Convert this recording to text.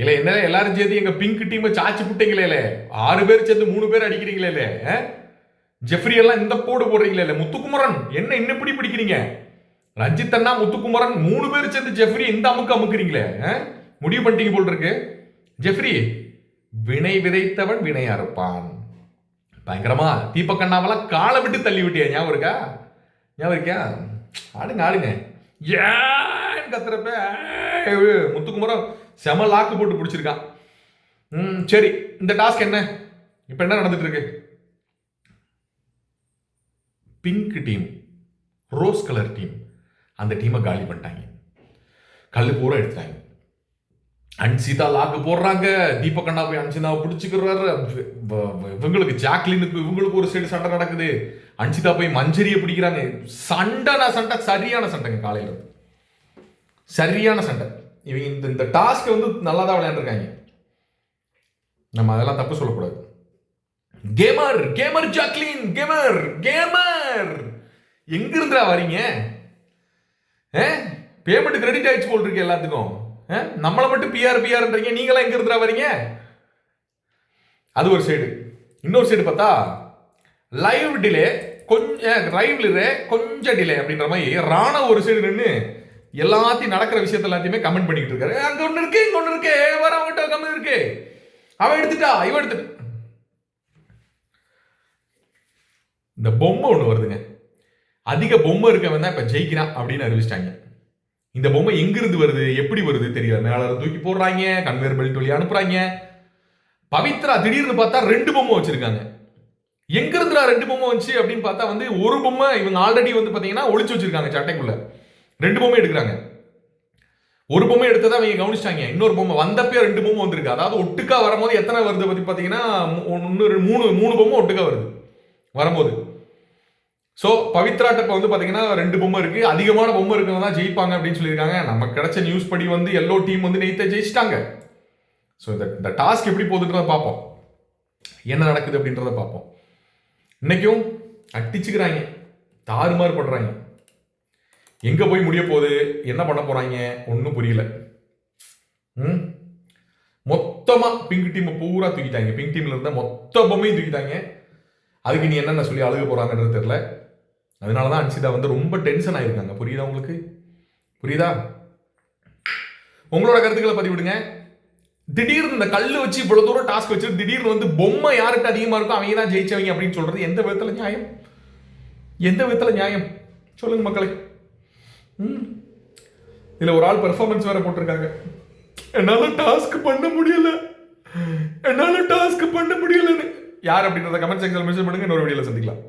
இல்ல என்ன எல்லாரும் சேர்ந்து எங்க பிங்க் டீமை சாச்சி புட்டீங்களே ஆறு பேர் சேர்ந்து மூணு பேர் அடிக்கிறீங்களே ஜெஃப்ரி எல்லாம் இந்த போடு போடுறீங்களே முத்துக்குமரன் என்ன இன்னும் இப்படி பிடிக்கிறீங்க? ரஞ்சித் அண்ணா முத்துக்குமரன் மூணு பேர் சேர்ந்து ஜெஃப்ரி இந்த அமுக்கு அமுக்குறீங்களே ஆ? முடிவு பண்ணிட்டீங்க போல் இருக்கு. ஜெஃப்ரி வினை விதைத்தவன் வினை அறுப்பான் பயங்கரமா தீபக் அண்ணாவெல்லாம் காலை விட்டு தள்ளி விட்டியா? ஞாபகம் இருக்கா? ஞாபகம் இருக்கியா ஆடுங்க ஆடுங்க. ஏன் கத்துறப்ப? முத்துக்குமரன் செம லாக்கு போட்டு பிடிச்சிருக்கான். ம் சரி இந்த டாஸ்க் என்ன? இப்போ என்ன நடந்துட்டு இருக்கு pink team rose colour team அந்த டீமை காலி பண்ணிட்டாங்க. கல் பூரா எடுத்துட்டாங்க. அன்சிதா லாக்கு போடுறாங்க. தீபக் அண்ணா போய் அன்சிதாவை பிடிச்சிக்கிறாரு. இவங்களுக்கு ஜாக்லினுக்கு இவங்களுக்கு ஒரு சைடு சண்டை நடக்குது. அன்சிதா போய் மஞ்சரியை பிடிக்கிறாங்க. சண்டைனா சண்டை சரியான சண்டைங்க காலையில் சரியான சண்டை. இவங்க இந்த இந்த டாஸ்க் வந்து நல்லா தான் விளையாண்டுருக்காங்க. நம்ம அதெல்லாம் தப்பு சொல்லக்கூடாது. Gamer gamer Jacqueline gamer gamer எங்க இருந்தா வரீங்க பேமெண்ட் கிரெடிட் ஆயிடுச்சு போல் இருக்கு எல்லாத்துக்கும். ஆ? நம்மளை மட்டும் பிஆர் பிஆர்ன்றீங்க நீங்களாம் எங்க இருந்தா வரீங்க? அது ஒரு சைடு இன்னொரு சைடு பார்த்தா லைவ் டிலே கொஞ்சம் லைவ்ல கொஞ்சம் டிலே அப்படின்ற மாதிரி ராணா ஒரு சைடு நின்று எல்லாத்தையும் நடக்கிற விஷயத்த எல்லாத்தையுமே கமெண்ட் பண்ணிக்கிட்டு இருக்காரு. அங்க ஒண்ணு இருக்கு இங்க ஒண்ணு இருக்கு. வர அவங்ககிட்ட கம்மி இருக்கு. அவன் எடுத்துட்டா இவன் எடுத்துட்டு இந்த பொம்மை ஒண்ணு வருதுங்க. அதிக பொம்மை இருக்கவன் தான் இப்ப ஜெயிக்கிறான் அப்படின்னு அறிவிச்சிட்டாங்க. இந்த பொம்மை எங்கிருந்து வருது எப்படி வருது தெரியல. மேல தூக்கி போடுறாங்க கன்வேர் பெல்ட் வழி அனுப்புறாங்க. பவித்ரா திடீர்னு பார்த்தா ரெண்டு பொம்மை வச்சிருக்காங்க. எங்கிருந்துடா ரெண்டு பொம்மை வந்துச்சு? அப்படின்னு பார்த்தா வந்து ஒரு பொம்மை இவங்க ஆல்ரெடி வந்து பாத்தீங்கன்னா ஒழிச்சு வச்சிருக்காங்க சட்டைக்குள்ள. ரெண்டு பொம்மை எடுக்கிறாங்க. ஒரு பொம்மை எடுத்ததை அவங்க கவனிச்சிட்டாங்க. இன்னொரு பொம்மை வந்தப்பே ரெண்டு பொம்மை வந்திருக்கு. அதாவது ஒட்டுக்கா வரும்போது எத்தனை வருது பத்தி பாத்தீங்கன்னா ரெண்டு, மூணு மூணு பொம்மை ஒட்டுக்கா வருது. வரும்போது. ஸோ பவித்ராட்ட இப்போ வந்து பார்த்தீங்கன்னா ரெண்டு பொம்மை இருக்கு. அதிகமான பொம்மை இருக்கிறவங்க தான் ஜெயிப்பாங்க அப்படின்னு சொல்லியிருக்காங்க. நமக்கு கிடைச்ச நியூஸ் படி வந்து எல்லோ டீம் வந்து நெய்த்த ஜெயிச்சிட்டாங்க. ஸோ இந்த இந்த டாஸ்க் எப்படி போகுதுன்றத பார்ப்போம். என்ன நடக்குது அப்படின்றத பார்ப்போம். இன்னைக்கும் அட்டிச்சுக்கிறாங்க தாறுமாறு படுறாங்க எங்க போய் முடிய போகுது? என்ன பண்ண போறாங்க? ஒன்றும் புரியல. ம்? மொத்தமாக பிங்க் டீமை பூரா தூக்கிட்டாங்க. பிங்க் டீம்ல இருந்த மொத்த பொம்மையும் தூக்கிட்டாங்க. அதுக்கு நீ என்னென்ன சொல்லி அழுக போறாங்கன்றது தெரில அதனால தான் அன்சிதா வந்து ரொம்ப டென்ஷன் ஆயிருக்காங்க. புரியுதா உங்களுக்கு? புரியுதா? உங்களோட கருத்துக்களை பதிவிடுங்க. திடீர்னு இந்த கல்லு வச்சு இவ்வளோ தூரம் டாஸ்க் வச்சு திடீர்னு வந்து பொம்மை யார்கிட்ட அதிகமாக இருக்கோ அவங்க தான் ஜெயிச்சவங்க அப்படின்னு சொல்றது எந்த விதத்தில் நியாயம்? எந்த விதத்தில் நியாயம்? சொல்லுங்க மக்களை. இதில் ஒரு ஆள் பெர்ஃபார்மன்ஸ் வேற போட்டிருக்காங்க. என்னால் டாஸ்க் பண்ண முடியல. என்னால் டாஸ்க் பண்ண முடியலன்னு. யார் அப்படின்றத கமெண்ட் செக்ஷன் மென்ஷன் பண்ணுங்க. இன்னொரு வீடியோவில் சந்திக்கலாம்.